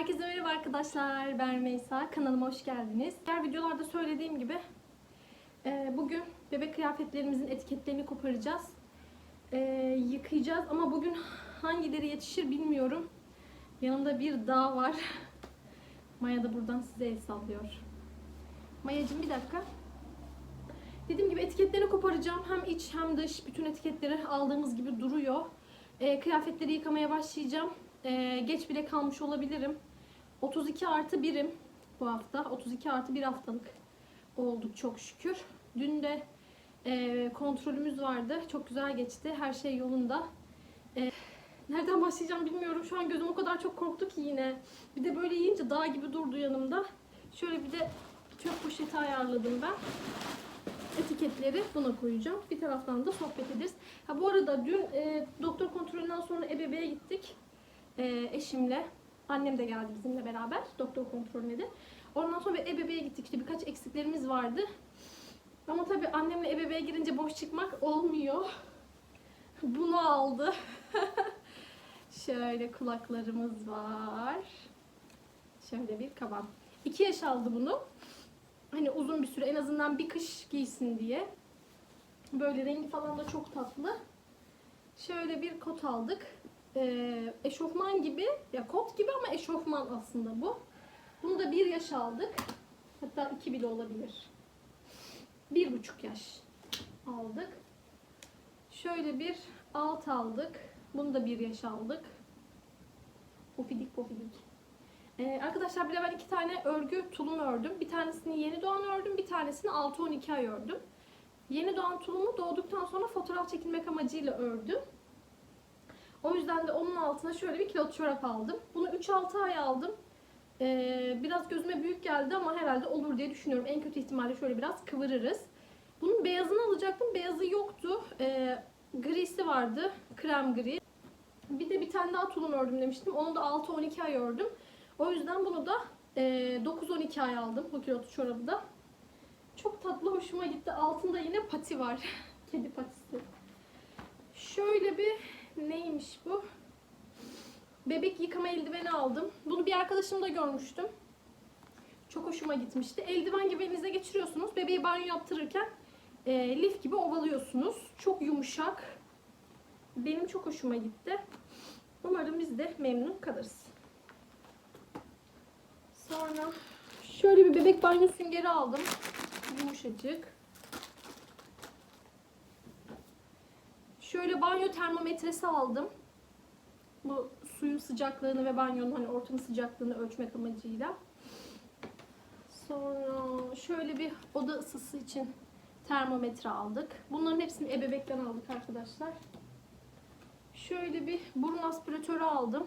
Herkese merhaba arkadaşlar. Ben Meysa. Kanalıma hoş geldiniz. Diğer videolarda söylediğim gibi e, bugün bebek kıyafetlerimizin etiketlerini koparacağız. E, yıkayacağız ama bugün hangileri yetişir bilmiyorum. Yanımda bir dağ var. Maya da buradan size el sallıyor. Mayacığım bir dakika. Dediğim gibi etiketlerini koparacağım. Hem iç hem dış bütün etiketleri aldığımız gibi duruyor. E, kıyafetleri yıkamaya başlayacağım. E, geç bile kalmış olabilirim. 32 artı birim bu hafta. 32 artı bir haftalık olduk çok şükür. Dün de e, kontrolümüz vardı. Çok güzel geçti. Her şey yolunda. E, nereden başlayacağım bilmiyorum. Şu an gözüm o kadar çok korktu ki yine. Bir de böyle yiyince dağ gibi durdu yanımda. Şöyle bir de çöp poşeti ayarladım ben etiketleri buna koyacağım. Bir taraftan da sohbet ederiz. Ha bu arada dün e, doktor kontrolünden sonra ebeveğe gittik. E, eşimle. Annem de geldi bizimle beraber doktor kontrolüne de. Ondan sonra bir ebeveğe gittik. İşte birkaç eksiklerimiz vardı. Ama tabii annemle ebeveğe girince boş çıkmak olmuyor. Bunu aldı. Şöyle kulaklarımız var. Şöyle bir kaban. 2 yaş aldı bunu hani uzun bir süre en azından bir kış giysin diye. Böyle rengi falan da çok tatlı. Şöyle bir kot aldık. Ee, eşofman gibi ya kot gibi ama eşofman aslında bu. Bunu da bir yaş aldık. Hatta iki bile olabilir. Bir buçuk yaş aldık. Şöyle bir alt aldık. Bunu da bir yaş aldık. Pofidik pofidik. Ee, arkadaşlar bir de ben iki tane örgü tulum ördüm. Bir tanesini yeni doğan ördüm, bir tanesini 6-12 ay ördüm. Yeni doğan tulumu doğduktan sonra fotoğraf çekilmek amacıyla ördüm. O yüzden de onun altına şöyle bir kilot çorap aldım. Bunu 3-6 ay aldım. Ee, biraz gözüme büyük geldi ama herhalde olur diye düşünüyorum. En kötü ihtimalle şöyle biraz kıvırırız. Bunun beyazını alacaktım. Beyazı yoktu. Ee, grisi vardı. Krem gri. Bir de bir tane daha tulum ördüm demiştim. Onu da 6-12 ay ördüm. O yüzden bunu da e, 9-12 ay aldım bu kilotu çorabı da. Çok tatlı hoşuma gitti. Altında yine pati var. Kedi patisi. Şöyle bir neymiş bu? Bebek yıkama eldiveni aldım. Bunu bir arkadaşımda görmüştüm. Çok hoşuma gitmişti. Eldiven gibi elinize geçiriyorsunuz. Bebeği banyo yaptırırken e, lif gibi ovalıyorsunuz. Çok yumuşak. Benim çok hoşuma gitti. Umarım biz de memnun kalırız. Sonra şöyle bir bebek banyo süngeri aldım. Yumuşacık. Şöyle banyo termometresi aldım. Bu suyun sıcaklığını ve banyonun hani ortamın sıcaklığını ölçmek amacıyla. Sonra şöyle bir oda ısısı için termometre aldık. Bunların hepsini ebebekten aldık arkadaşlar. Şöyle bir burun aspiratörü aldım.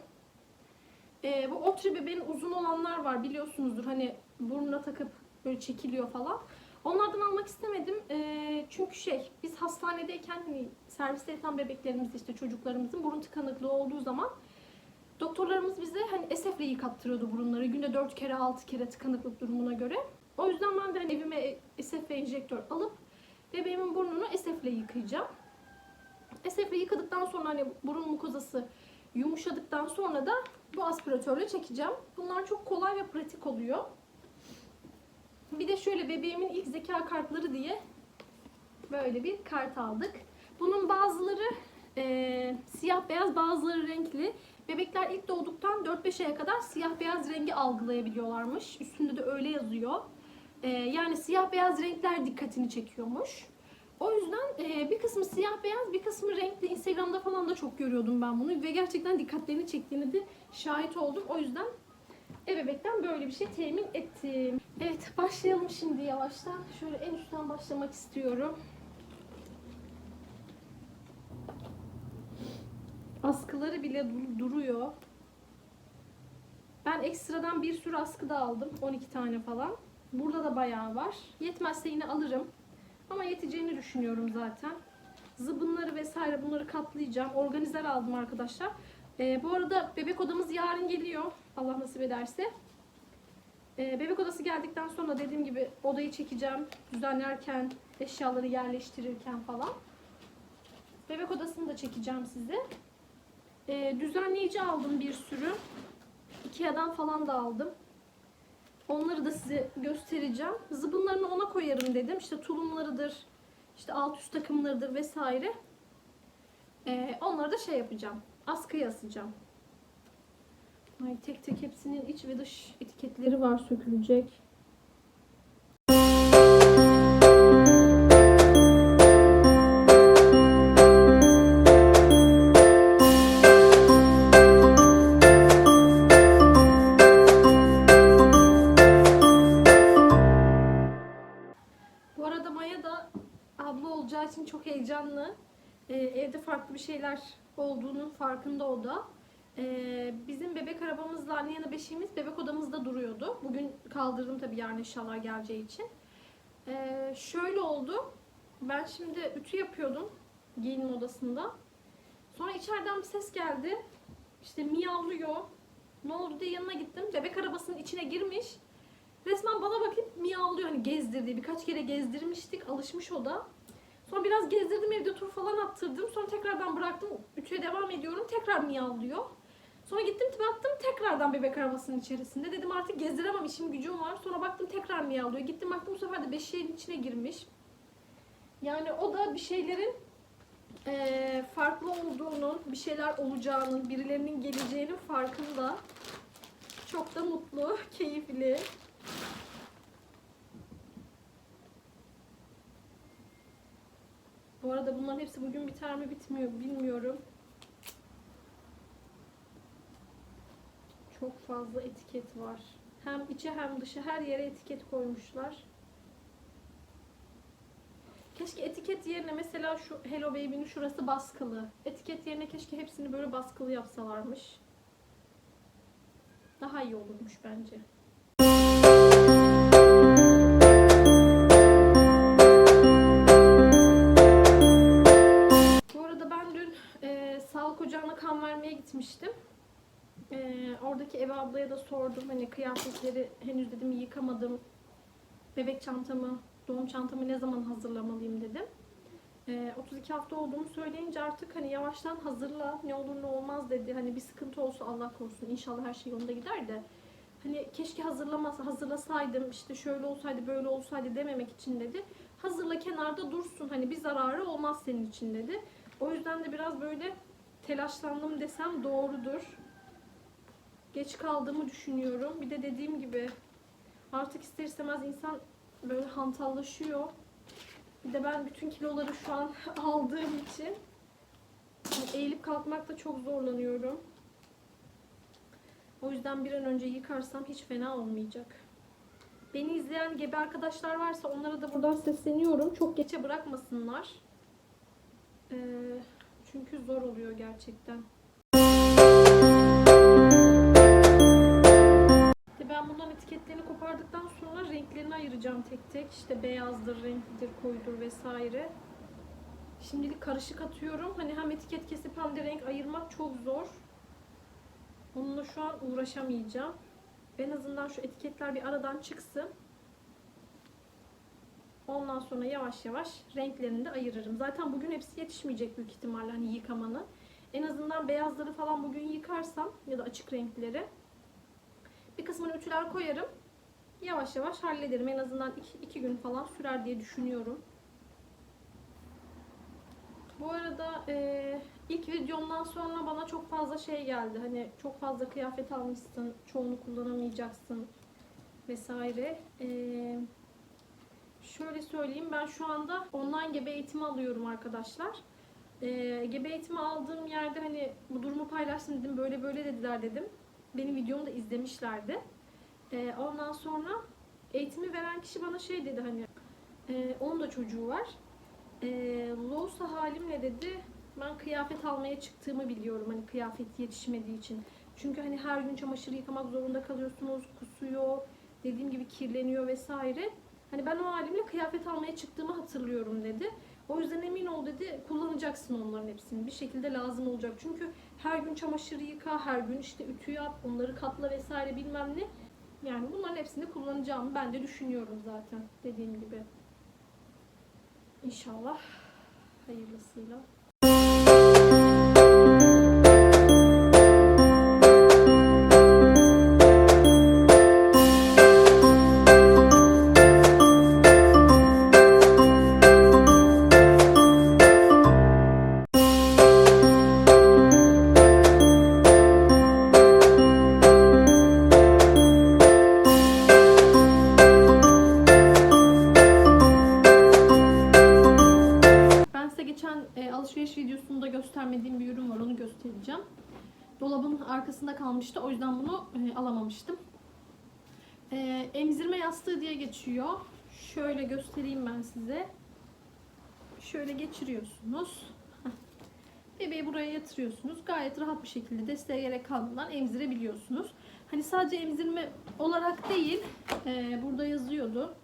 Ee, bu otri bebeğin uzun olanlar var biliyorsunuzdur. Hani burnuna takıp böyle çekiliyor falan. Onlardan almak istemedim. Ee, çünkü şey biz hastanedeyken hani serviste yatan bebeklerimiz işte çocuklarımızın burun tıkanıklığı olduğu zaman doktorlarımız bize hani esefle yıkattırıyordu burunları. Günde 4 kere 6 kere tıkanıklık durumuna göre. O yüzden ben de hani evime esef ve enjektör alıp bebeğimin burnunu esefle yıkayacağım. Esefle yıkadıktan sonra hani burun mukozası yumuşadıktan sonra da bu aspiratörle çekeceğim. Bunlar çok kolay ve pratik oluyor. Bir de şöyle bebeğimin ilk zeka kartları diye böyle bir kart aldık. Bunun bazıları e, siyah beyaz bazıları renkli. Bebekler ilk doğduktan 4-5 aya kadar siyah beyaz rengi algılayabiliyorlarmış. Üstünde de öyle yazıyor. E, yani siyah beyaz renkler dikkatini çekiyormuş. O yüzden e, bir kısmı siyah beyaz, bir kısmı renkli. Instagram'da falan da çok görüyordum ben bunu ve gerçekten dikkatlerini çektiğini de şahit oldum. O yüzden ebebekten böyle bir şey temin ettim. Evet, başlayalım şimdi yavaştan. Şöyle en üstten başlamak istiyorum. Askıları bile dur- duruyor. Ben ekstradan bir sürü askı da aldım. 12 tane falan. Burada da bayağı var. Yetmezse yine alırım. Ama yeteceğini düşünüyorum zaten. Zıbınları vesaire bunları katlayacağım. Organizer aldım arkadaşlar. Ee, bu arada bebek odamız yarın geliyor. Allah nasip ederse. Ee, bebek odası geldikten sonra dediğim gibi odayı çekeceğim. Düzenlerken, eşyaları yerleştirirken falan. Bebek odasını da çekeceğim size. Ee, düzenleyici aldım bir sürü. Ikea'dan falan da aldım. Onları da size göstereceğim. Zıbınlarını ona koyarım dedim. İşte tulumlarıdır, işte alt üst takımlarıdır vesaire. Ee, onları da şey yapacağım. Askıya asacağım. Ay, tek tek hepsinin iç ve dış etiketleri var sökülecek. Olacağı için çok heyecanlı. Ee, evde farklı bir şeyler olduğunun farkında o da. Ee, bizim bebek arabamızla anne yanı beşiğimiz bebek odamızda duruyordu. Bugün kaldırdım tabii yarın eşyalar geleceği için. Ee, şöyle oldu. Ben şimdi ütü yapıyordum giyinme odasında. Sonra içeriden bir ses geldi. İşte miyavlıyor. Ne oldu diye yanına gittim. Bebek arabasının içine girmiş. Resmen bana bakıp miyavlıyor. Hani gezdirdi. Birkaç kere gezdirmiştik. Alışmış o da. Sonra biraz gezdirdim evde tur falan attırdım. Sonra tekrardan bıraktım. Ütüye devam ediyorum. Tekrar miyavlıyor. Sonra gittim baktım tekrardan bebek arabasının içerisinde. Dedim artık gezdiremem işim gücüm var. Sonra baktım tekrar miyavlıyor. Gittim baktım bu sefer de beşiğin içine girmiş. Yani o da bir şeylerin eee, farklı olduğunun, bir şeyler olacağının, birilerinin geleceğinin farkında. Çok da mutlu, keyifli. Bu arada bunların hepsi bugün biter mi bitmiyor bilmiyorum. Çok fazla etiket var. Hem içe hem dışı her yere etiket koymuşlar. Keşke etiket yerine mesela şu Hello Baby'nin şurası baskılı. Etiket yerine keşke hepsini böyle baskılı yapsalarmış. Daha iyi olurmuş bence. Bu arada ben dün e, sağlık ocağına kan vermeye gitmiştim. E, oradaki ev ablaya da sordum. Hani kıyafetleri henüz dedim yıkamadım. Bebek çantamı, doğum çantamı ne zaman hazırlamalıyım dedim. E, 32 hafta olduğumu söyleyince artık hani yavaştan hazırla ne olur ne olmaz dedi. Hani bir sıkıntı olsa Allah korusun inşallah her şey yolunda gider de. Hani keşke hazırlamasa, hazırlasaydım işte şöyle olsaydı böyle olsaydı dememek için dedi. Hazırla kenarda dursun hani bir zararı olmaz senin için dedi. O yüzden de biraz böyle telaşlandım desem doğrudur. Geç kaldığımı düşünüyorum. Bir de dediğim gibi artık ister istemez insan böyle hantallaşıyor. Bir de ben bütün kiloları şu an aldığım için yani eğilip kalkmakta çok zorlanıyorum. O yüzden bir an önce yıkarsam hiç fena olmayacak. Beni izleyen gebe arkadaşlar varsa onlara da buradan sesleniyorum. Çok geçe bırakmasınlar. Ee, çünkü zor oluyor gerçekten. İşte ben bundan etiketlerini kopardıktan sonra renklerini ayıracağım tek tek. İşte beyazdır, renklidir, koyudur vesaire. Şimdilik karışık atıyorum. Hani hem etiket kesip hem de renk ayırmak çok zor. Onunla şu an uğraşamayacağım. En azından şu etiketler bir aradan çıksın. Ondan sonra yavaş yavaş renklerini de ayırırım. Zaten bugün hepsi yetişmeyecek büyük ihtimalle hani yıkamanın. En azından beyazları falan bugün yıkarsam ya da açık renkleri bir kısmını ütüler koyarım. Yavaş yavaş hallederim. En azından iki, iki gün falan sürer diye düşünüyorum. Bu arada eee, ilk videomdan sonra bana çok fazla şey geldi. Hani çok fazla kıyafet almışsın, çoğunu kullanamayacaksın vesaire. Eee, şöyle söyleyeyim ben şu anda online gebe eğitimi alıyorum arkadaşlar. Eee, gebe eğitimi aldığım yerde hani bu durumu paylaştım dedim böyle böyle dediler dedim. Benim videomu da izlemişlerdi. Eee, ondan sonra eğitimi veren kişi bana şey dedi hani eee, onun da çocuğu var. Eee Loğusa halimle dedi ben kıyafet almaya çıktığımı biliyorum hani kıyafet yetişmediği için. Çünkü hani her gün çamaşır yıkamak zorunda kalıyorsunuz, kusuyor, dediğim gibi kirleniyor vesaire. Hani ben o halimle kıyafet almaya çıktığımı hatırlıyorum dedi. O yüzden emin ol dedi kullanacaksın onların hepsini. Bir şekilde lazım olacak. Çünkü her gün çamaşır yıka, her gün işte ütü yap, onları katla vesaire bilmem ne. Yani bunların hepsini kullanacağımı ben de düşünüyorum zaten dediğim gibi. İnşallah hayırlısıyla. Arkasında kalmıştı. O yüzden bunu e, alamamıştım. E, emzirme yastığı diye geçiyor. Şöyle göstereyim ben size. Şöyle geçiriyorsunuz. Bebeği buraya yatırıyorsunuz. Gayet rahat bir şekilde desteğe gerek kalmadan emzirebiliyorsunuz. Hani sadece emzirme olarak değil, e, burada yazıyordu.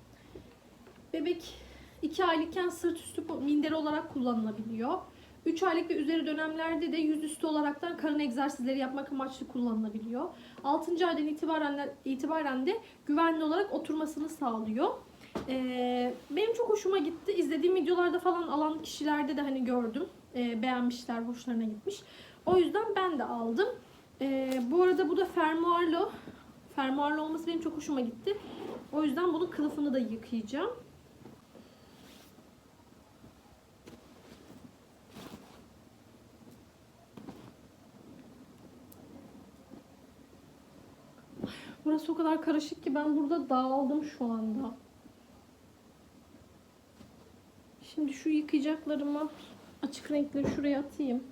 Bebek 2 aylıkken sırt üstü minder olarak kullanılabiliyor. 3 aylık ve üzeri dönemlerde de yüzüstü olaraktan karın egzersizleri yapmak amaçlı kullanılabiliyor. 6. aydan itibaren, itibaren de güvenli olarak oturmasını sağlıyor. Ee, benim çok hoşuma gitti. İzlediğim videolarda falan alan kişilerde de hani gördüm. Ee, beğenmişler, hoşlarına gitmiş. O yüzden ben de aldım. Ee, bu arada bu da fermuarlı. Fermuarlı olması benim çok hoşuma gitti. O yüzden bunun kılıfını da yıkayacağım. Burası o kadar karışık ki ben burada dağıldım şu anda. Şimdi şu yıkayacaklarımı açık renkleri şuraya atayım.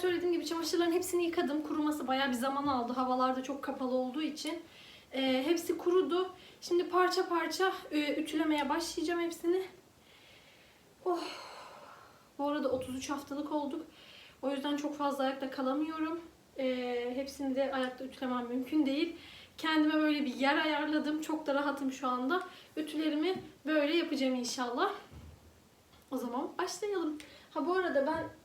Söylediğim gibi çamaşırların hepsini yıkadım. Kuruması bayağı bir zaman aldı. Havalar da çok kapalı olduğu için. Ee, hepsi kurudu. Şimdi parça parça e, ütülemeye başlayacağım hepsini. Oh. Bu arada 33 haftalık olduk. O yüzden çok fazla ayakta kalamıyorum. Ee, hepsini de ayakta ütülemem mümkün değil. Kendime böyle bir yer ayarladım. Çok da rahatım şu anda. Ütülerimi böyle yapacağım inşallah. O zaman başlayalım. Ha bu arada ben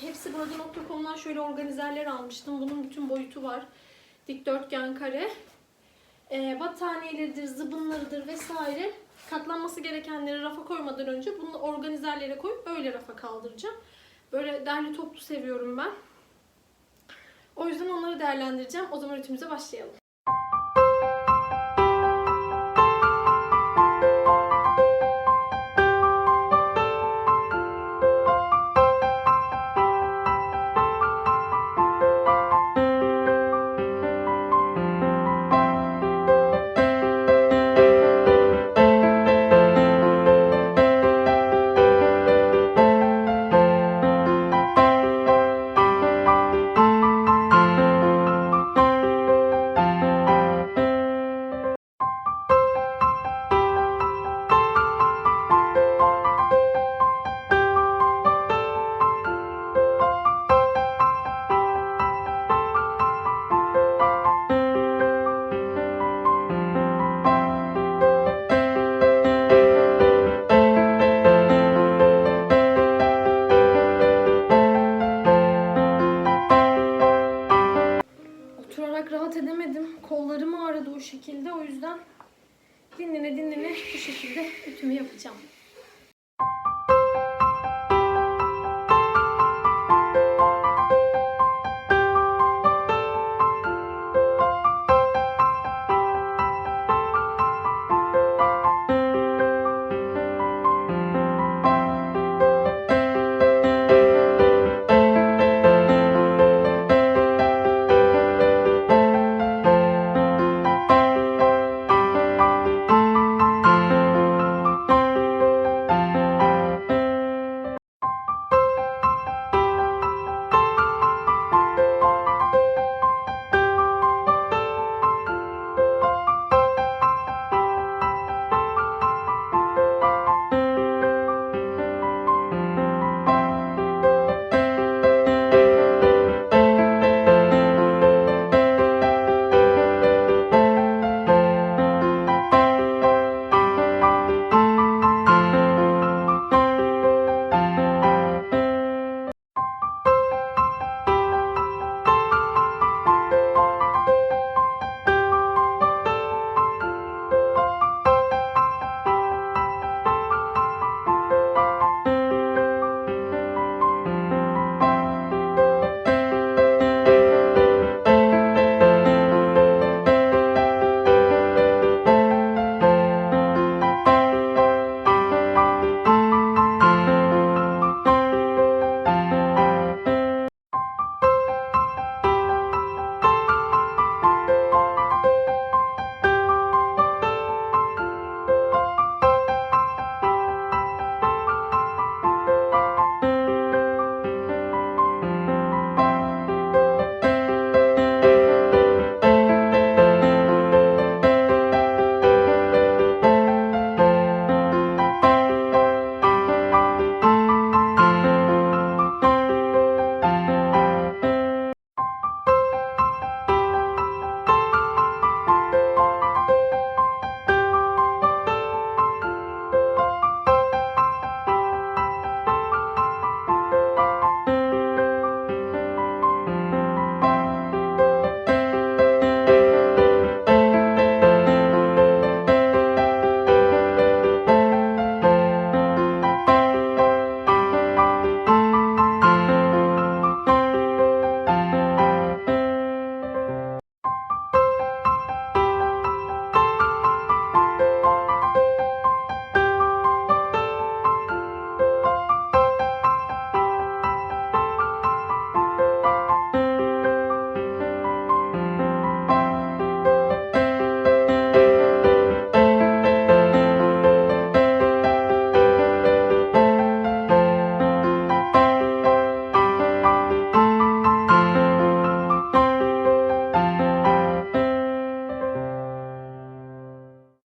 hepsi burada.com'dan şöyle organizerler almıştım. Bunun bütün boyutu var. Dikdörtgen kare. Ee, battaniyeleridir, zıbınlarıdır vesaire. Katlanması gerekenleri rafa koymadan önce bunu organizerlere koyup öyle rafa kaldıracağım. Böyle derli toplu seviyorum ben. O yüzden onları değerlendireceğim. O zaman ütümüze başlayalım. Şekilde. O yüzden dinlene dinlene bu şekilde ütümü yapacağım.